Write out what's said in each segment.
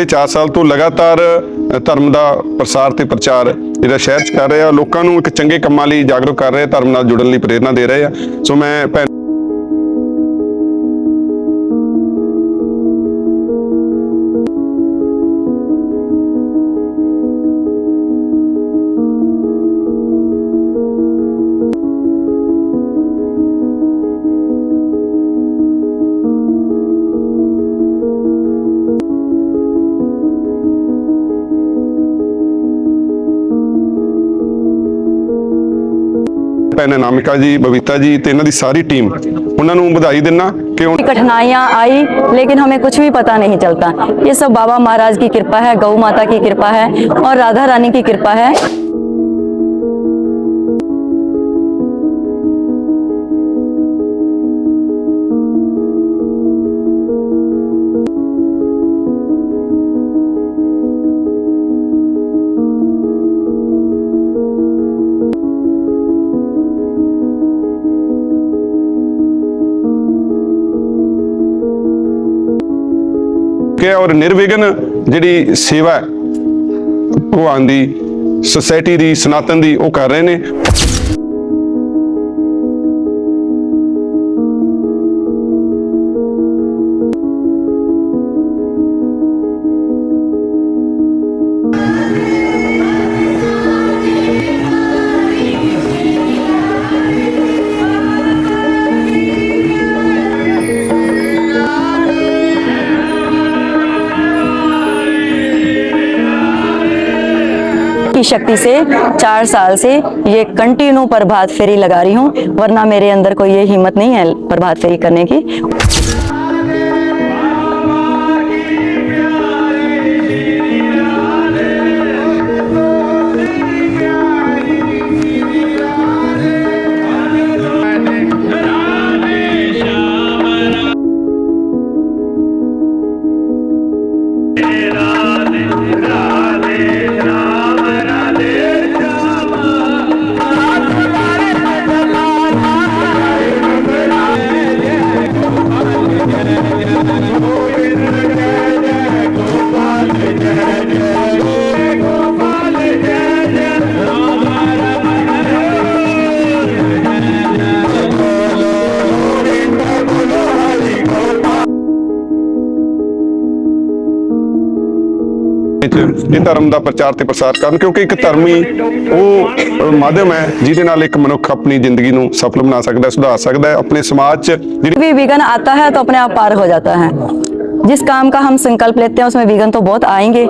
ਪਿਛਲੇ 4 ਸਾਲ ਤੋਂ ਲਗਾਤਾਰ ਧਰਮ ਦਾ ਪ੍ਰਸਾਰ ਤੇ ਪ੍ਰਚਾਰ ਜਿਹੜਾ ਸ਼ਹਿਰ ਚ ਕਰ ਰਹੇ ਆ, ਲੋਕਾਂ ਨੂੰ ਇੱਕ ਚੰਗੇ ਕੰਮਾਂ ਲਈ ਜਾਗਰੂਕ ਕਰ ਰਹੇ ਆ, ਧਰਮ ਨਾਲ ਜੁੜਨ ਲਈ ਪ੍ਰੇਰਣਾ ਦੇ ਰਹੇ ਆ। ਸੋ ਮੈਂ ਭੈਣ ਭੈਣ ਅਨਾਮਿਕਾ ਜੀ ਬਬੀਤਾ ਜੀ ਤੇ ਇਹਨਾਂ ਦੀ ਸਾਰੀ ਟੀਮ ਉਹਨਾਂ ਨੂੰ ਵਧਾਈ ਦਿੰਨਾ ਕਿ ਉਹ कठिनाइयाँ आई लेकिन हमें कुछ भी पता नहीं चलता ये सब बाबा महाराज की कृपा है गौ माता की कृपा है और राधा रानी की कृपा है ਕਿ ਔਰ ਨਿਰਵਿਘਨ ਜਿਹੜੀ ਸੇਵਾ ਭਗਵਾਨ ਦੀ ਸੁਸਾਇਟੀ ਦੀ, ਸਨਾਤਨ ਦੀ ਉਹ ਕਰ ਰਹੇ ਨੇ। की शक्ति से चार साल से ये कंटिन्यू प्रभात फेरी लगा रही हूँ वरना मेरे अंदर कोई ये हिम्मत नहीं है प्रभात फेरी करने की ਵਿੱਚ ਇਹ ਧਰਮ ਦਾ ਪ੍ਰਚਾਰ ਤੇ ਪ੍ਰਸਾਰ ਕਰਨ ਕਿਉਂਕਿ ਇੱਕ ਧਰਮ ਹੀ ਉਹ ਅ, ਮਾਧਿਅਮ ਹੈ ਜਿਹਦੇ ਨਾਲ ਇੱਕ ਮਨੁੱਖ ਆਪਣੀ ਜ਼ਿੰਦਗੀ ਨੂੰ ਸਫਲ ਬਣਾ ਸਕਦਾ ਹੈ ਸੁਧਾਰ ਸਕਦਾ ਹੈ ਆਪਣੇ ਸਮਾਜ 'ਚ ਜਿਹੜੀ भी विघन आता है तो अपने आप पार हो जाता है जिस काम का हम संकल्प लेते हैं उसमें विघन तो बहुत आएंगे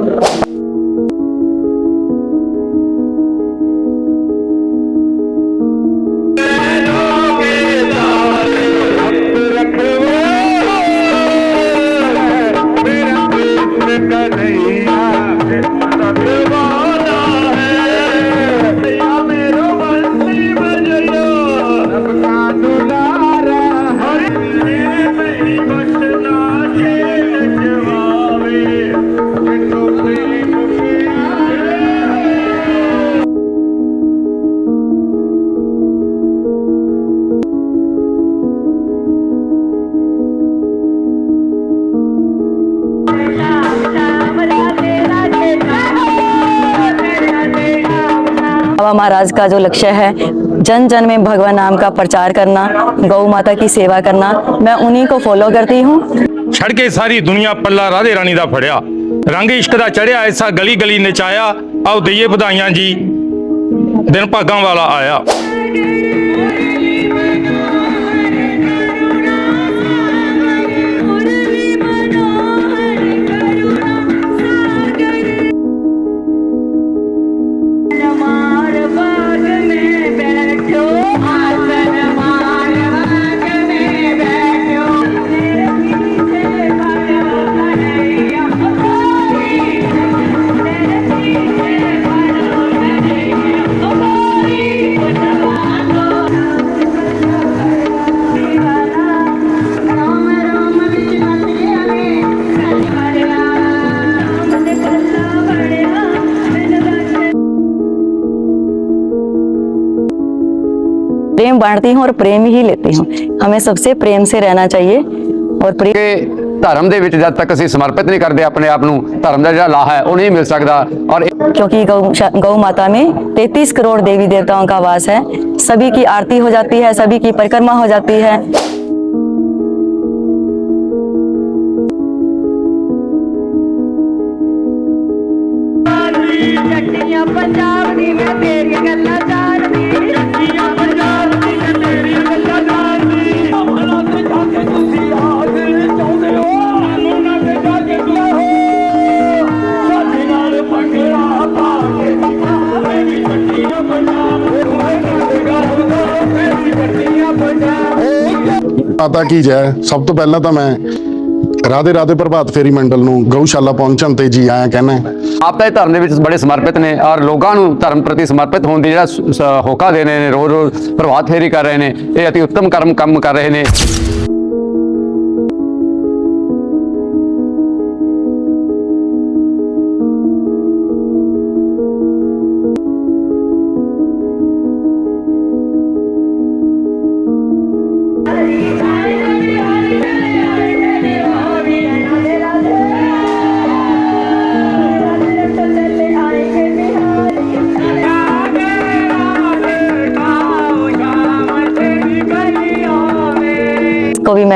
बाबा महाराज का जो लक्ष्य है जन जन में भगवान नाम का प्रचार करना गौ माता की सेवा करना मैं उन्हीं को फॉलो करती हूँ ਛੜ ਕੇ ਸਾਰੀ ਦੁਨੀਆ ਪੱਲਾ ਰਾਧੇ ਰਾਣੀ ਦਾ ਫੜਿਆ ਰੰਗ ਇਸ਼ਕ ਦਾ ਚੜਿਆ ਐਸਾ ਗਲੀ ਗਲੀ ਨਚਾਇਆ ਆਓ ਦਈਏ ਵਧਾਈਆਂ ਜੀ ਦਿਨ ਭਾਗਾਂ ਵਾਲਾ ਆਇਆ प्रेम बांटती हूँ और प्रेम ही लेती हूँ हमें सबसे प्रेम से रहना चाहिए और प्रेम ਕਿ ਧਰਮ ਦੇ ਵਿੱਚ ਜਦ ਤੱਕ ਅਸੀਂ ਸਮਰਪਿਤ ਨਹੀਂ ਕਰਦੇ ਆਪਣੇ ਆਪ ਨੂੰ ਧਰਮ ਦਾ ਜਿਹੜਾ ਲਾਹਾ ਹੈ ਉਹ ਨਹੀਂ ਮਿਲ ਸਕਦਾ ਔਰ क्योंकि गौ गौ माता में 33 करोड़ देवी देवताओं का वास है सभी की आरती हो जाती है सभी की परिक्रमा हो जाती है ਗੱਡੀਆਂ ਪੰਜਾਬ ਦੀ ਮੈਂ ਤੇਰੀਆਂ ਗੱਲਾਂ ਜਾਣਦੀ ਮਾਤਾ ਕੀ ਜੈ? ਸਭ ਤੋਂ ਪਹਿਲਾਂ ਤਾਂ ਮੈਂ ਰਾਧੇ ਰਾਧੇ ਪ੍ਰਭਾਤ ਫੇਰੀ ਮੰਡਲ ਨੂੰ ਗਊਸ਼ਾਲਾ ਪਹੁੰਚਣ ਤੇ ਜੀ ਆਇਆ ਕਹਿੰਦਾ ਆਪ ਇਹ ਧਰਮ ਦੇ ਵਿੱਚ ਬੜੇ ਸਮਰਪਿਤ ਨੇ ਔਰ ਲੋਕਾਂ ਨੂੰ ਧਰਮ ਪ੍ਰਤੀ ਸਮਰਪਿਤ ਹੋਣ ਦੀ ਜਿਹੜਾ ਹੋਕਾ ਦੇ ਰਹੇ ਨੇ ਰੋਜ਼ ਰੋਜ਼ ਪ੍ਰਭਾਤ ਫੇਰੀ ਕਰ ਰਹੇ ਨੇ, ਇਹ ਅਤੀ ਉੱਤਮ ਕਰਮ ਕੰਮ ਕਰ ਰਹੇ ਨੇ।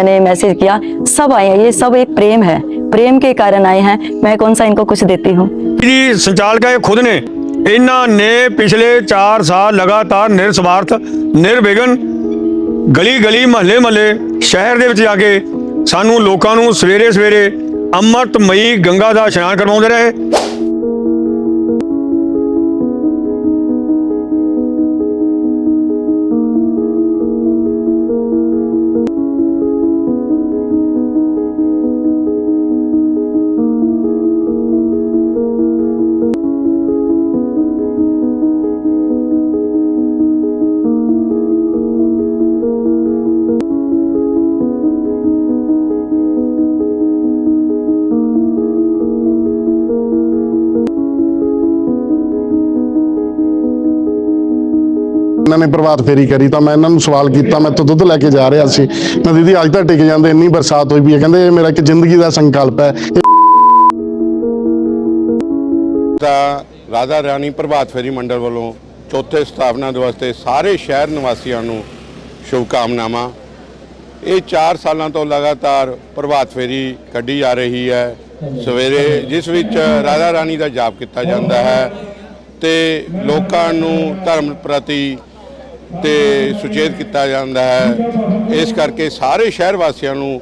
मैंने मैसेज किया सब आए हैं ये सब एक प्रेम है प्रेम के कारण आए हैं मैं कौन सा इनको कुछ देती हूँ ਜੀ ਸੰਚਾਲਕ ਇਹ ਖੁਦ ਨੇ ਇਹਨਾਂ ਨੇ ਪਿਛਲੇ 4 ਸਾਲ ਲਗਾਤਾਰ ਨਿਰਸਵਾਰਥ ਨਿਰਵਿਘਨ ਗਲੀ ਗਲੀ ਮਹੱਲੇ ਮਹੱਲੇ ਸ਼ਹਿਰ ਦੇ ਵਿੱਚ ਜਾ ਕੇ ਸਾਨੂੰ ਲੋਕਾਂ ਨੂੰ ਸਵੇਰੇ ਸਵੇਰੇ ਅੰਮ੍ਰਿਤਮਈ ਗੰਗਾ ਦਾ ਇਸ਼ਨਾਨ ਕਰਵਾਉਂਦੇ ਰਹੇ ਇਹਨਾਂ ਨੇ ਪ੍ਰਭਾਤ ਫੇਰੀ ਕਰੀ, ਤਾਂ ਮੈਂ ਇਹਨਾਂ ਨੂੰ ਸਵਾਲ ਕੀਤਾ, ਮੈਂ ਤੋਂ ਦੁੱਧ ਲੈ ਕੇ ਜਾ ਰਿਹਾ ਸੀ। ਮੈਂ ਦੀਦੀ, ਅੱਜ ਤਾਂ ਟਿਕ ਜਾਂਦੇ, ਇੰਨੀ ਬਰਸਾਤ ਹੋਈ ਵੀ ਹੈ। ਕਹਿੰਦੇ, ਇਹ ਮੇਰਾ ਇੱਕ ਜ਼ਿੰਦਗੀ ਦਾ ਸੰਕਲਪ ਹੈ। ਤਾਂ ਰਾਧਾ ਰਾਣੀ ਪ੍ਰਭਾਤ ਫੇਰੀ ਮੰਡਲ ਵੱਲੋਂ ਚੌਥੇ ਸਥਾਪਨਾ ਦਿਵਸ ਤੇ ਸਾਰੇ ਸ਼ਹਿਰ ਨਿਵਾਸੀਆਂ ਨੂੰ ਸ਼ੁਭਕਾਮਨਾਵਾਂ। ਇਹ 4 ਸਾਲਾਂ ਤੋਂ ਲਗਾਤਾਰ ਪ੍ਰਭਾਤ ਫੇਰੀ ਕੱਢੀ ਜਾ ਰਹੀ ਹੈ। ਸਵੇਰੇ ਜਿਸ ਵਿੱਚ ਰਾਧਾ ਰਾਣੀ ਦਾ ਜਾਪ ਕੀਤਾ ਜਾਂਦਾ ਹੈ ਤੇ ਲੋਕਾਂ ਨੂੰ ਧਰਮ ਪ੍ਰਤੀ ਤੇ ਸੁਚੇਤ ਕੀਤਾ ਜਾਂਦਾ ਹੈ। ਇਸ ਕਰਕੇ ਸਾਰੇ ਸ਼ਹਿਰ ਵਾਸੀਆਂ ਨੂੰ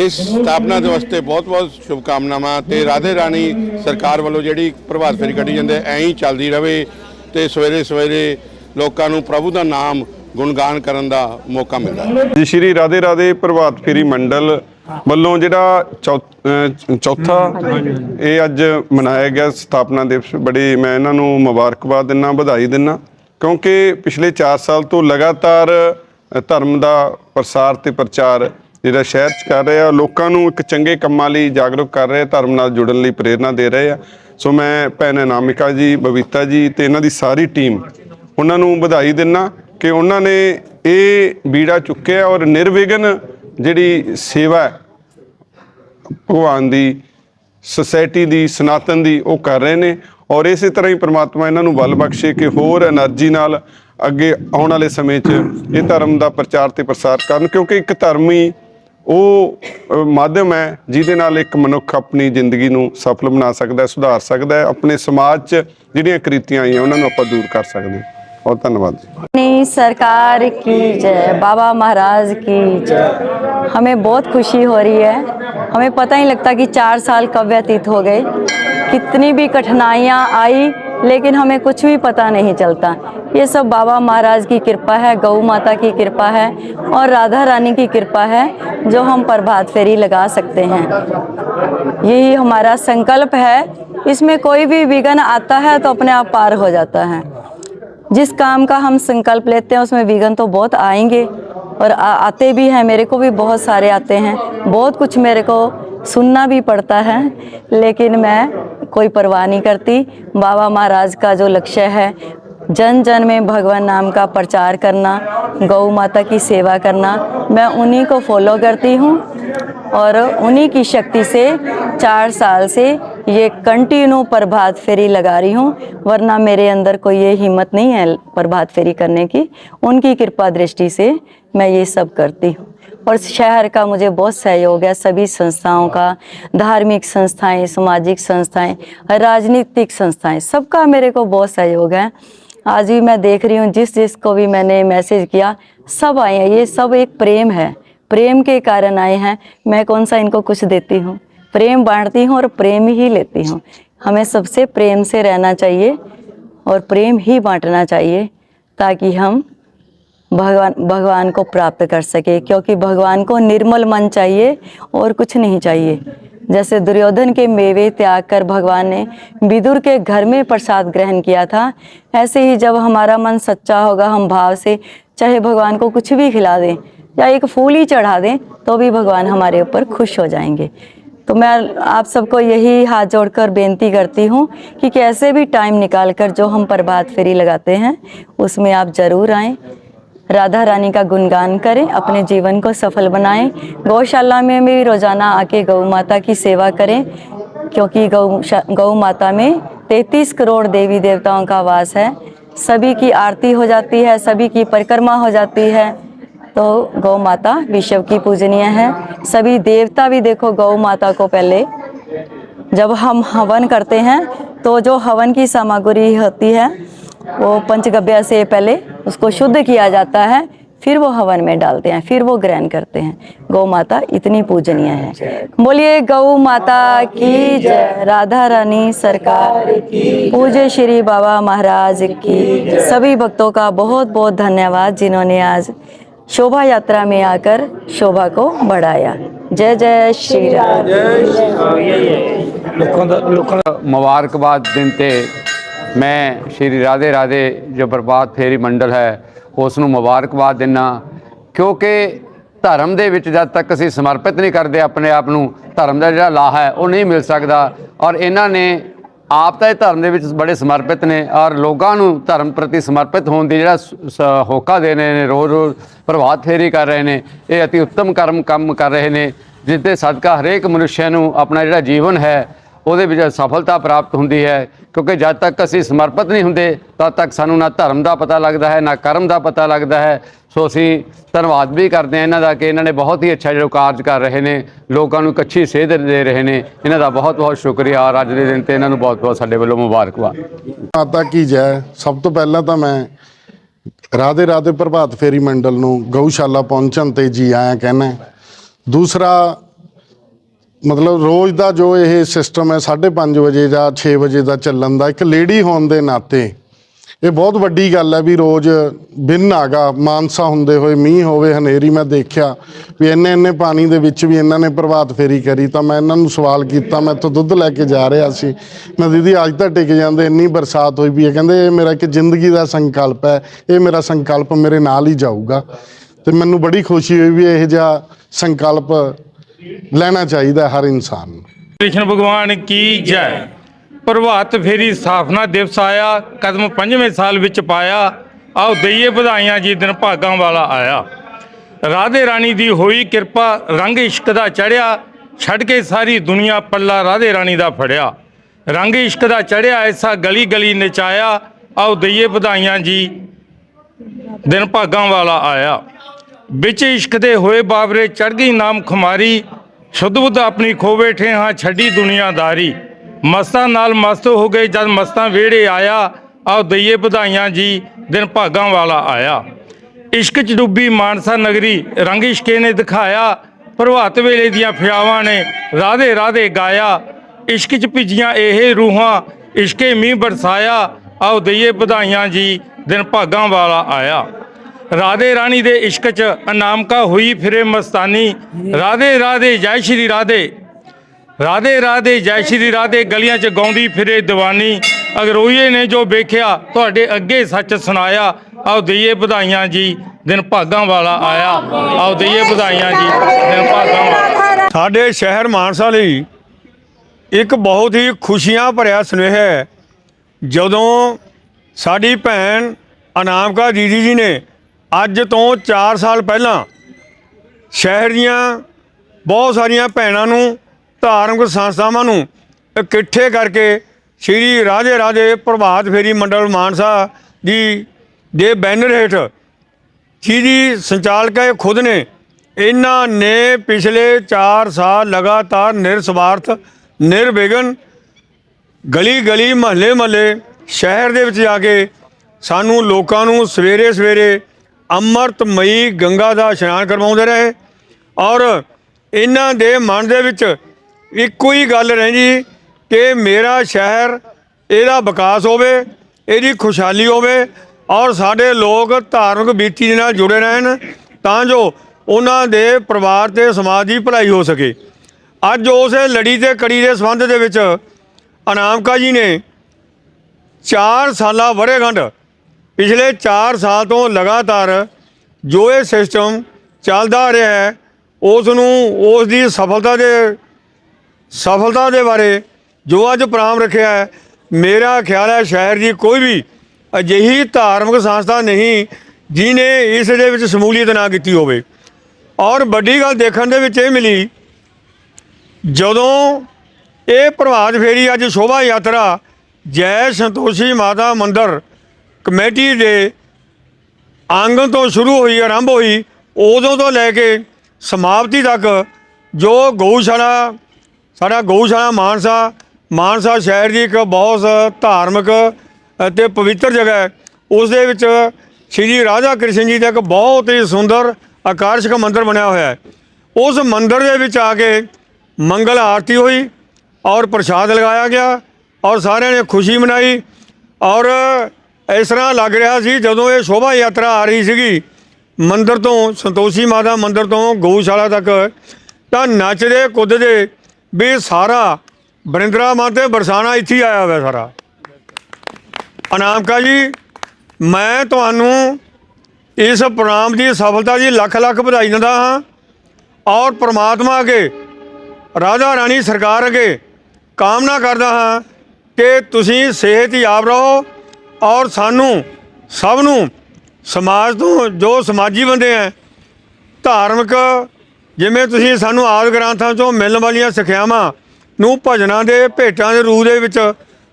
ਇਸ ਸਥਾਪਨਾ ਦਿਵਸ ਤੇ ਬਹੁਤ-ਬਹੁਤ ਸ਼ੁਭਕਾਮਨਾਵਾਂ ਤੇ ਰਾਧੇ ਰਾਣੀ ਸਰਕਾਰ ਵੱਲੋਂ ਜਿਹੜੀ ਪ੍ਰਭਾਤ ਫੇਰੀ ਕੱਢੀ ਜਾਂਦੀ ਹੈ ਐਂ ਹੀ ਚੱਲਦੀ ਰਵੇ ਤੇ ਸਵੇਰੇ ਸਵੇਰੇ ਲੋਕਾਂ ਨੂੰ ਪ੍ਰਭੂ ਦਾ ਨਾਮ ਗੁਣਗਾਨ ਕਰਨ ਦਾ ਮੌਕਾ ਮਿਲਦਾ ਹੈ। ਜੀ ਸ਼੍ਰੀ ਰਾਧੇ ਰਾਧੇ ਪ੍ਰਭਾਤ ਫੇਰੀ ਮੰਡਲ ਵੱਲੋਂ ਜਿਹੜਾ ਚੌਥਾ ਇਹ ਅੱਜ ਮਨਾਇਆ ਗਿਆ। ਸਥਾਪਨਾ ਦਿਵਸ ਬੜੀ ਮੈਂ ਇਹਨਾਂ ਨੂੰ ਮੁਬਾਰਕਬਾਦ ਦਿੰਨਾ ਵਧਾਈ ਦਿੰਨਾ। ਕਿਉਂਕਿ ਪਿਛਲੇ 4 ਸਾਲ ਤੋਂ ਲਗਾਤਾਰ ਧਰਮ ਦਾ ਪ੍ਰਸਾਰ ਤੇ ਪ੍ਰਚਾਰ ਜਿਹੜਾ ਸ਼ਹਿਰ 'ਚ ਕਰ ਰਹੇ ਆ ਲੋਕਾਂ ਨੂੰ ਇੱਕ ਚੰਗੇ ਕੰਮਾਂ ਲਈ ਜਾਗਰੂਕ ਕਰ ਰਹੇ ਆ ਧਰਮ ਨਾਲ ਜੁੜਨ ਲਈ ਪ੍ਰੇਰਣਾ ਦੇ ਰਹੇ ਆ। ਸੋ ਮੈਂ ਭੈਣ ਅਨਾਮਿਕਾ ਜੀ, ਬਬੀਤਾ ਜੀ ਤੇ ਇਹਨਾਂ ਦੀ ਸਾਰੀ ਟੀਮ ਉਹਨਾਂ ਨੂੰ ਵਧਾਈ ਦਿੰਨਾ ਕਿ ਉਹਨਾਂ ਨੇ ਇਹ ਬੀੜਾ ਚੁੱਕਿਆ ਔਰ ਨਿਰਵਿਘਨ ਜਿਹੜੀ ਸੇਵਾ ਭਗਵਾਨ ਦੀ, ਸੁਸਾਇਟੀ ਦੀ, ਸਨਾਤਨ ਦੀ ਉਹ ਕਰ ਰਹੇ ਨੇ ਔਰ ਇਸੇ ਤਰ੍ਹਾਂ ਹੀ ਪ੍ਰਮਾਤਮਾ ਇਹਨਾਂ ਨੂੰ ਬਲ ਬਖਸ਼ੇ ਕਿ ਹੋਰ એનર્ਜੀ ਨਾਲ ਅੱਗੇ ਆਉਣ ਵਾਲੇ ਸਮੇਂ 'ਚ ਇਹ ਧਰਮ ਦਾ ਪ੍ਰਚਾਰ ਤੇ ਪ੍ਰਸਾਰ ਕਰਨ, ਕਿਉਂਕਿ ਇੱਕ ਧਰਮ ਹੀ ਉਹ ਮਾਧਿਅਮ ਹੈ ਜਿਹਦੇ ਨਾਲ ਇੱਕ ਮਨੁੱਖ ਆਪਣੀ ਜ਼ਿੰਦਗੀ ਨੂੰ ਸਫਲ ਬਣਾ ਸਕਦਾ ਸੁਧਾਰ ਸਕਦਾ ਆਪਣੇ ਸਮਾਜ 'ਚ ਜਿਹੜੀਆਂ ਕ੍ਰਿਤੀਆਂ ਆਈਆਂ, ਉਹਨਾਂ ਨੂੰ ਆਪਾਂ ਦੂਰ ਕਰ ਸਕਦੇ बहुत धन्यवाद सरकार की जय, बाबा महाराज की जय। हमें बहुत खुशी हो रही है। हमें पता ही लगता कि चार साल कब व्यतीत हो गए। कितनी भी कठिनाइयाँ आई, लेकिन हमें कुछ भी पता नहीं चलता। ये सब बाबा महाराज की कृपा है गऊ माता की कृपा है और राधा रानी की कृपा है, जो हम प्रभात फेरी लगा सकते हैं। यही हमारा संकल्प है। इसमें कोई भी विघ्न आता है तो अपने आप पार हो जाता है। जिस काम का हम संकल्प लेते हैं उसमें विघ्न तो बहुत आएँगे और आ, आते भी हैं मेरे को भी बहुत सारे आते हैं। बहुत कुछ मेरे को सुनना भी पड़ता है लेकिन मैं कोई परवाह नहीं करती। बाबा महाराज का जो लक्ष्य है जन जन में भगवान नाम का प्रचार करना गौ माता की सेवा करना मैं उन्हीं को फॉलो करती हूँ और उन्हीं की शक्ति से चार साल से ये कंटिन्यू प्रभात फेरी लगा रही हूँ, वरना मेरे अंदर कोई ये हिम्मत नहीं है प्रभात फेरी करने की। उनकी कृपा दृष्टि से मैं ये सब करती हूँ। और शहर का मुझे बहुत सहयोग है, सभी संस्थाओं का, धार्मिक संस्थाएँ, सामाजिक संस्थाएँ, राजनीतिक संस्थाएँ, सबका मेरे को बहुत सहयोग है। आज भी मैं देख रही हूँ, जिस जिसको भी मैंने मैसेज किया, सब आए हैं, ये सब एक प्रेम है। प्रेम के कारण आए हैं। मैं कौन सा इनको कुछ देती हूँ? प्रेम बांटती हूँ और प्रेम ही लेती हूँ। हमें सबसे प्रेम से रहना चाहिए और प्रेम ही बांटना चाहिए ताकि हम भगवान भगवान को प्राप्त कर सके, क्योंकि भगवान को निर्मल मन चाहिए और कुछ नहीं चाहिए। जैसे दुर्योधन के मेवे त्याग कर भगवान ने विदुर के घर में प्रसाद ग्रहण किया था, ऐसे ही जब हमारा मन सच्चा होगा, हम भाव से चाहे भगवान को कुछ भी खिला दें या एक फूल ही चढ़ा दें तो भी भगवान हमारे ऊपर खुश हो जाएँगे। तो मैं आप सबको यही हाथ जोड़कर बेनती करती हूँ कि कैसे भी टाइम निकाल कर जो हम प्रभात फेरी लगाते हैं, उसमें आप ज़रूर आएँ। राधा रानी का गुणगान करें, अपने जीवन को सफल बनाएँ। गौशाला में भी रोज़ाना आके गौ माता की सेवा करें, क्योंकि गौ गौ माता में तैतीस करोड़ देवी देवताओं का वास है। सभी की आरती हो जाती है, सभी की परिक्रमा हो जाती है। तो गौ माता विश्व की पूजनीय है। सभी देवता भी देखो गौ माता को पहले। जब हम हवन करते हैं तो जो हवन की सामग्री होती है, वो पंचगव्य से पहले उसको शुद्ध किया जाता है, फिर वो हवन में डालते हैं, फिर वो ग्रहण करते हैं। गौ माता इतनी पूजनीय है। बोलिए, गौ माता की जय। राधा रानी सरकार पूज्य श्री बाबा महाराज की सभी भक्तों का बहुत बहुत धन्यवाद, जिन्होंने आज शोभा यात्रा में आकर शोभा को बढ़ाया जय जय श्री राम ਮੁਬਾਰਕਬਾਦ ਦਿਨ ਤੇ ਮੈਂ ਸ਼੍ਰੀ ਰਾਧੇ ਰਾਧੇ ਜੋ ਪ੍ਰਭਾਤ ਫੇਰੀ ਮੰਡਲ ਹੈ ਉਸ ਨੂੰ ਮੁਬਾਰਕਬਾਦ ਦਿੰਨਾ ਕਿਉਂਕਿ ਧਰਮ ਦੇ ਵਿੱਚ ਜਦ ਤੱਕ ਅਸੀਂ ਸਮਰਪਿਤ ਨਹੀਂ ਕਰਦੇ ਆਪਣੇ ਆਪ ਨੂੰ ਧਰਮ ਦਾ ਜਿਹੜਾ ਲਾਹਾ ਹੈ ਉਹ ਨਹੀਂ ਮਿਲ ਸਕਦਾ ਔਰ ਇਹਨਾਂ ਨੇ ਆਪ ਤਾਂ ਇਹ ਧਰਮ ਦੇ ਵਿੱਚ ਬੜੇ ਸਮਰਪਿਤ ਨੇ ਔਰ ਲੋਕਾਂ ਨੂੰ ਧਰਮ ਪ੍ਰਤੀ ਸਮਰਪਿਤ ਹੋਣ ਦੀ ਜਿਹੜਾ ਸ- ਸ- ਹੋਕਾ ਦੇ ਰਹੇ ਨੇ, ਰੋਜ਼ ਰੋਜ਼ ਪ੍ਰਭਾਤ ਫੇਰੀ ਕਰ ਰਹੇ ਨੇ, ਇਹ ਅਤੀ ਉੱਤਮ ਕਰਮ ਕੰਮ ਕਰ ਰਹੇ ਨੇ, ਜਿਸ ਦੇ ਸਦਕਾ ਹਰੇਕ ਮਨੁੱਖ ਨੂੰ ਆਪਣਾ ਜਿਹੜਾ ਜੀਵਨ ਹੈ ਉਹਦੇ ਵਿੱਚ ਸਫਲਤਾ ਪ੍ਰਾਪਤ ਹੁੰਦੀ ਹੈ। ਕਿਉਂਕਿ ਜਦ ਤੱਕ ਅਸੀਂ ਸਮਰਪਿਤ ਨਹੀਂ ਹੁੰਦੇ, ਤਦ ਤੱਕ ਸਾਨੂੰ ਨਾ ਧਰਮ ਦਾ ਪਤਾ ਲੱਗਦਾ ਹੈ, ਨਾ ਕਰਮ ਦਾ ਪਤਾ ਲੱਗਦਾ ਹੈ। ਸੋ ਅਸੀਂ ਧੰਨਵਾਦ ਵੀ ਕਰਦੇ ਹਾਂ ਇਹਨਾਂ ਦਾ ਕਿ ਇਹਨਾਂ ਨੇ ਬਹੁਤ ਹੀ ਅੱਛਾ ਜਿਹੜਾ ਕਾਰਜ ਕਰ ਰਹੇ ਨੇ, ਲੋਕਾਂ ਨੂੰ ਇੱਕ ਅੱਛੀ ਸੇਧ ਦੇ ਰਹੇ ਨੇ। ਇਹਨਾਂ ਦਾ ਬਹੁਤ ਬਹੁਤ ਸ਼ੁਕਰੀਆ। ਔਰ ਅੱਜ ਦੇ ਦਿਨ ਤੇ ਇਹਨਾਂ ਨੂੰ ਬਹੁਤ ਬਹੁਤ ਸਾਡੇ ਵੱਲੋਂ ਮੁਬਾਰਕਬਾਦ। ਮਾਤਾ ਕੀ ਜੈ। ਸਭ ਤੋਂ ਪਹਿਲਾਂ ਤਾਂ ਮੈਂ ਰਾਧੇ ਰਾਧੇ ਪ੍ਰਭਾਤ ਫੇਰੀ ਮੰਡਲ ਨੂੰ ਗਊਸ਼ਾਲਾ ਪਹੁੰਚਣ ਤੇ ਜੀ ਆਇਆ ਕਹਿਣਾ ਦੂਸਰਾ ਮਤਲਬ ਰੋਜ਼ ਦਾ ਜੋ ਇਹ ਸਿਸਟਮ ਹੈ 5:30 ਵਜੇ ਜਾਂ 6 ਵਜੇ ਦਾ ਚੱਲਣ ਦਾ, ਇੱਕ ਲੇਡੀ ਹੋਣ ਦੇ ਨਾਤੇ, ਇਹ ਬਹੁਤ ਵੱਡੀ ਗੱਲ ਹੈ ਵੀ ਰੋਜ਼ ਬਿਨ ਆਗਾ ਮਾਨਸਾ ਹੁੰਦੇ ਹੋਏ ਮੀਂਹ ਹੋਵੇ, ਹਨੇਰੀ ਮੈਂ ਦੇਖਿਆ, ਵੀ ਇੰਨੇ ਇੰਨੇ ਪਾਣੀ ਦੇ ਵਿੱਚ ਵੀ ਇਹਨਾਂ ਨੇ ਪ੍ਰਭਾਤ ਫੇਰੀ ਕਰੀ, ਤਾਂ ਮੈਂ ਇਹਨਾਂ ਨੂੰ ਸਵਾਲ ਕੀਤਾ, ਮੈਂ ਇੱਥੋਂ ਦੁੱਧ ਲੈ ਕੇ ਜਾ ਰਿਹਾ ਸੀ। ਮੈਂ ਦੀਦੀ, ਅੱਜ ਤਾਂ ਟਿਕ ਜਾਂਦੇ, ਇੰਨੀ ਬਰਸਾਤ ਹੋਈ ਵੀ ਇਹ ਕਹਿੰਦੇ, ਇਹ ਮੇਰਾ ਇੱਕ ਜ਼ਿੰਦਗੀ ਦਾ ਸੰਕਲਪ ਹੈ, ਇਹ ਮੇਰਾ ਸੰਕਲਪ ਮੇਰੇ ਨਾਲ ਹੀ ਜਾਊਗਾ। ਤੇ ਮੈਨੂੰ ਬੜੀ ਖੁਸ਼ੀ ਹੋਈ ਵੀ ਇਹ ਜਿਹਾ ਸੰਕਲਪ ਲੈਣਾ ਚਾਹੀਦਾ ਹਰ ਇਨਸਾਨ ਨੂੰ। ਕ੍ਰਿਸ਼ਨ ਭਗਵਾਨ ਕੀ ਜੈ? ਪ੍ਰਭਾਤ ਫੇਰੀ ਸਥਾਪਨਾ ਦਿਵਸ ਆਇਆ, ਕਦਮ ਪੰਜਵੇਂ ਸਾਲ ਵਿੱਚ ਪਾਇਆ। ਆਓ ਦਈਏ ਵਧਾਈਆਂ ਜੀ, ਦਿਨ ਭਾਗਾਂ ਵਾਲਾ ਆਇਆ। ਰਾਧੇ ਰਾਣੀ ਦੀ ਹੋਈ ਕਿਰਪਾ, ਰੰਗ ਇਸ਼ਕ ਦਾ ਚੜਿਆ। ਛੱਡ ਕੇ ਸਾਰੀ ਦੁਨੀਆ ਪੱਲਾ ਰਾਧੇ ਰਾਣੀ ਦਾ ਫੜਿਆ। ਰੰਗ ਇਸ਼ਕ ਦਾ ਚੜਿਆ, ਐਸਾ ਗਲੀ ਗਲੀ ਨਚਾਇਆ। ਆਓ ਦਈਏ ਵਧਾਈਆਂ ਜੀ, ਦਿਨ ਭਾਗਾਂ ਵਾਲਾ ਆਇਆ। ਵਿੱਚ ਇਸ਼ਕ ਦੇ ਹੋਏ ਬਾਬਰੇ ਚੜ ਗਈ ਨਾਮ ਖੁਮਾਰੀ। ਸ਼ੁੱਧ ਬੁੱਧ ਆਪਣੀ ਖੋ ਬੈਠੇ ਹਾਂ, ਛੱਡੀ ਦੁਨੀਆਦਾਰੀ ਮਸਤਾਂ ਨਾਲ ਮਸਤ ਹੋ ਗਏ, ਜਦ ਮਸਤਾਂ ਵਿਹੜੇ ਆਇਆ, ਆਓ ਦਈਏ ਵਧਾਈਆਂ ਜੀ, ਦਿਨ ਭਾਗਾਂ ਵਾਲਾ ਆਇਆ। ਇਸ਼ਕ ਚ ਡੁੱਬੀ ਮਾਨਸਾ ਨਗਰੀ, ਰੰਗ ਇਸ਼ਕੇ ਨੇ ਦਿਖਾਇਆ, ਪ੍ਰਭਾਤ ਵੇਲੇ ਦੀਆਂ ਫਿਆਵਾਂ ਨੇ ਰਾਧੇ ਰਾਧੇ ਗਾਇਆ। ਇਸ਼ਕ ਚ ਭਿੱਜੀਆਂ ਇਹ ਰੂਹਾਂ, ਇਸ਼ਕੇ ਮੀਂਹ ਬਰਸਾਇਆ, ਆਓ ਦਈਏ ਵਧਾਈਆਂ ਜੀ, ਦਿਨ ਭਾਗਾਂ ਵਾਲਾ ਆਇਆ। ਰਾਧੇ ਰਾਣੀ ਦੇ ਇਸ਼ਕ ਚ ਅਨਾਮਕਾ ਹੋਈ ਫਿਰੇ ਮਸਤਾਨੀ। ਰਾਧੇ ਰਾਧੇ, ਜੈ ਸ਼੍ਰੀ ਰਾਧੇ। ਰਾਧੇ ਰਾਧੇ, ਜੈ ਸ਼੍ਰੀ ਰਾਧੇ, ਗਲੀਆਂ 'ਚ ਗਾਉਂਦੀ ਫਿਰੇ ਦੀਵਾਨੀ। ਅਗਰੋਈਏ ਨੇ ਜੋ ਵੇਖਿਆ, ਤੁਹਾਡੇ ਅੱਗੇ ਸੱਚ ਸੁਣਾਇਆ। ਆਓ ਦਈਏ ਵਧਾਈਆਂ ਜੀ, ਦਿਨ ਭਾਗਾਂ ਵਾਲਾ ਆਇਆ। ਆਓ ਦਈਏ ਵਧਾਈਆਂ ਜੀ, ਦਿਨ ਭਾਗਾਂ ਵਾਲਾ। ਸਾਡੇ ਸ਼ਹਿਰ ਮਾਨਸਾ ਲਈ ਇੱਕ ਬਹੁਤ ਹੀ ਖੁਸ਼ੀਆਂ ਭਰਿਆ ਸੁਨੇਹਾ ਹੈ। ਜਦੋਂ ਸਾਡੀ ਭੈਣ ਅਨਾਮਕਾ ਦੀਦੀ ਜੀ ਨੇ ਅੱਜ ਤੋਂ 4 ਸਾਲ ਪਹਿਲਾਂ ਸ਼ਹਿਰ ਦੀਆਂ ਬਹੁਤ ਸਾਰੀਆਂ ਭੈਣਾਂ ਨੂੰ, ਧਾਰਮਿਕ ਸੰਸਥਾਵਾਂ ਨੂੰ ਇਕੱਠੇ ਕਰਕੇ ਸ਼੍ਰੀ ਰਾਜੇ ਰਾਧੇ ਪ੍ਰਭਾਤ ਫੇਰੀ ਮੰਡਲ ਮਾਨਸਾ ਦੀ ਦੇ ਬੈਨਰ ਹੇਠ ਜਿਹਦੀ ਸੰਚਾਲਕ ਖੁਦ ਨੇ ਇਹਨਾਂ ਨੇ ਪਿਛਲੇ 4 ਸਾਲ ਲਗਾਤਾਰ ਨਿਰਸਵਾਰਥ, ਨਿਰਵਿਘਨ ਗਲੀ ਗਲੀ ਮਹੱਲੇ ਮਹੱਲੇ ਸ਼ਹਿਰ ਦੇ ਵਿੱਚ ਜਾ ਕੇ ਸਾਨੂੰ ਲੋਕਾਂ ਨੂੰ ਸਵੇਰੇ ਸਵੇਰੇ ਅੰਮ੍ਰਿਤਮਈ ਗੰਗਾ ਦਾ ਇਸ਼ਨਾਨ ਕਰਵਾਉਂਦੇ ਰਹੇ ਔਰ ਇਹਨਾਂ ਦੇ ਮਨ ਦੇ ਵਿੱਚ ਇੱਕੋ ਹੀ ਗੱਲ ਰਹਿੰਦੀ ਕਿ ਮੇਰਾ ਸ਼ਹਿਰ ਇਹਦਾ ਵਿਕਾਸ ਹੋਵੇ, ਇਹਦੀ ਖੁਸ਼ਹਾਲੀ ਹੋਵੇ ਔਰ ਸਾਡੇ ਲੋਕ ਧਾਰਮਿਕ ਬੀਤੀ ਦੇ ਨਾਲ ਜੁੜੇ ਰਹਿਣ ਤਾਂ ਜੋ ਉਹਨਾਂ ਦੇ ਪਰਿਵਾਰ ਤੇ ਸਮਾਜ ਦੀ ਭਲਾਈ ਹੋ ਸਕੇ। ਅੱਜ ਉਸੇ ਲੜੀ ਤੇ ਕੜੀ ਦੇ ਸੰਬੰਧ ਦੇ ਵਿੱਚ ਅਨਾਮਕਾ ਜੀ ਨੇ 4 ਸਾਲਾ ਵਰੇਗੰਢ ਪਿਛਲੇ 4 ਸਾਲ ਤੋਂ ਲਗਾਤਾਰ ਜੋ ਇਹ ਸਿਸਟਮ ਚੱਲਦਾ ਰਿਹਾ ਹੈ ਉਸ ਨੂੰ ਉਸ ਦੀ ਸਫਲਤਾ ਦੇ ਸਫਲਤਾ ਦੇ ਬਾਰੇ ਜੋ ਅੱਜ ਪ੍ਰਾਮ ਰੱਖਿਆ ਹੈ, ਮੇਰਾ ਖਿਆਲ ਹੈ ਸ਼ਹਿਰ ਦੀ ਕੋਈ ਵੀ ਅਜਿਹੀ ਧਾਰਮਿਕ ਸੰਸਥਾ ਨਹੀਂ ਜਿਨੇ ਇਸ ਦੇ ਵਿੱਚ ਸ਼ਮੂਲੀਅਤ ਨਾ ਕੀਤੀ ਹੋਵੇ। ਔਰ ਵੱਡੀ ਗੱਲ ਦੇਖਣ ਦੇ ਵਿੱਚ ਇਹ ਮਿਲੀ, ਜਦੋਂ ਇਹ ਪ੍ਰਭਾਤ ਫੇਰੀ ਅੱਜ ਸ਼ੋਭਾ ਯਾਤਰਾ ਜੈ ਸੰਤੋਸ਼ੀ ਮਾਤਾ ਮੰਦਰ ਕਮੇਟੀ ਦੇ ਆਂਗਣ ਤੋਂ ਸ਼ੁਰੂ ਹੋਈ, ਆਰੰਭ ਹੋਈ, ਉਦੋਂ ਤੋਂ ਲੈ ਕੇ ਸਮਾਪਤੀ ਤੱਕ ਜੋ ਗਊਸ਼ਾਲਾ, ਸਾਡਾ ਗਊਸ਼ਾਲਾ ਮਾਨਸਾ ਮਾਨਸਾ ਸ਼ਹਿਰ ਦੀ ਇੱਕ ਬਹੁਤ ਧਾਰਮਿਕ ਅਤੇ ਪਵਿੱਤਰ ਜਗ੍ਹਾ ਹੈ। ਉਸ ਦੇ ਵਿੱਚ ਸ਼੍ਰੀ ਰਾਧਾ ਕ੍ਰਿਸ਼ਨ ਜੀ ਦਾ ਇੱਕ ਬਹੁਤ ਹੀ ਸੁੰਦਰ ਆਕਰਸ਼ਕ ਮੰਦਿਰ ਬਣਿਆ ਹੋਇਆ ਹੈ। ਉਸ ਮੰਦਿਰ ਦੇ ਵਿੱਚ ਆ ਕੇ ਮੰਗਲ ਆਰਤੀ ਹੋਈ ਔਰ ਪ੍ਰਸ਼ਾਦ ਲਗਾਇਆ ਗਿਆ ਔਰ ਸਾਰਿਆਂ ਨੇ ਖੁਸ਼ੀ ਮਨਾਈ ਔਰ ਇਸ ਤਰ੍ਹਾਂ ਲੱਗ ਰਿਹਾ ਸੀ ਜਦੋਂ ਇਹ ਸ਼ੋਭਾ ਯਾਤਰਾ ਆ ਰਹੀ ਸੀਗੀ। ਮੰਦਿਰ ਤੋਂ, ਸੰਤੋਸ਼ੀ ਮਾਤਾ ਮੰਦਿਰ ਤੋਂ ਗਊਸ਼ਾਲਾ ਤੱਕ। ਤਾਂ ਨੱਚਦੇ, ਕੁੱਦਦੇ ਵੀ ਸਾਰਾ ਬਰਿੰਦਰਾ ਮਾਤੇ ਬਰਸਾਣਾ ਇੱਥੇ ਹੀ ਆਇਆ ਹੋਇਆ ਸਾਰਾ। ਅਨਾਮਕਾ ਜੀ, ਮੈਂ ਤੁਹਾਨੂੰ ਇਸ ਪ੍ਰੋਗਰਾਮ ਦੀ ਸਫਲਤਾ ਦੀ ਲੱਖ ਲੱਖ ਵਧਾਈ ਦਿੰਦਾ ਹਾਂ ਔਰ ਪ੍ਰਮਾਤਮਾ ਅੱਗੇ ਰਾਜਾ ਰਾਣੀ ਸਰਕਾਰ ਅੱਗੇ ਕਾਮਨਾ ਕਰਦਾ ਹਾਂ ਕਿ ਤੁਸੀਂ ਸਿਹਤ ਯਾਬ ਰਹੋ। ਔਰ ਸਾਨੂੰ, ਸਭ ਨੂੰ, ਸਮਾਜ ਤੋਂ ਜੋ ਸਮਾਜੀ ਬੰਦੇ ਆ ਧਾਰਮਿਕ ਜਿਵੇਂ ਤੁਸੀਂ ਸਾਨੂੰ ਆਦ ਗ੍ਰੰਥਾਂ ਚੋਂ ਮਿਲਣ ਵਾਲੀਆਂ ਸਿੱਖਿਆਵਾਂ ਨੂੰ ਭਜਨਾਂ ਦੇ, ਭੇਟਾਂ ਦੇ ਰੂਪ ਦੇ ਵਿੱਚ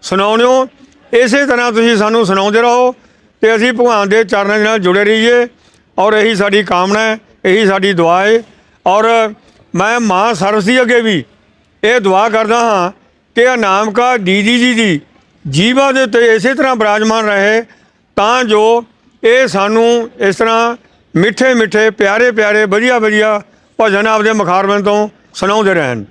ਸੁਣਾਉਂਦੇ ਹੋ, ਇਸੇ ਤਰ੍ਹਾਂ ਤੁਸੀਂ ਸਾਨੂੰ ਸੁਣਾਉਂਦੇ ਰਹੋ ਤੇ ਅਸੀਂ ਭਗਵਾਨ ਦੇ ਚਰਨਾਂ ਦੇ ਨਾਲ ਜੁੜੇ ਰਹੀਏ ਔਰ ਇਹੀ ਸਾਡੀ ਕਾਮਨਾ ਹੈ ਇਹੀ ਸਾਡੀ ਦੁਆ ਹੈ ਔਰ ਮੈਂ ਮਾਂ ਸਰਸਤੀ ਅੱਗੇ ਵੀ ਇਹ ਦੁਆ ਕਰਦਾ ਹਾਂ ਕਿ ਅਨਾਮਕਾ ਦੀਦੀ ਜੀ ਦੀ ਜੀਵਾ ਦੇ ਉੱਤੇ ਇਸੇ ਤਰ੍ਹਾਂ ਬਰਾਜਮਾਨ ਰਹੇ, ਤਾਂ ਜੋ ਇਹ ਸਾਨੂੰ ਇਸ ਤਰ੍ਹਾਂ ਮਿੱਠੇ ਮਿੱਠੇ ਪਿਆਰੇ ਪਿਆਰੇ ਵਧੀਆ ਵਧੀਆ ਭਜਨ ਆਪਦੇ ਮੁਖਾਰਬਨ ਤੋਂ ਸੁਣਾਉਂਦੇ ਰਹਿਣ।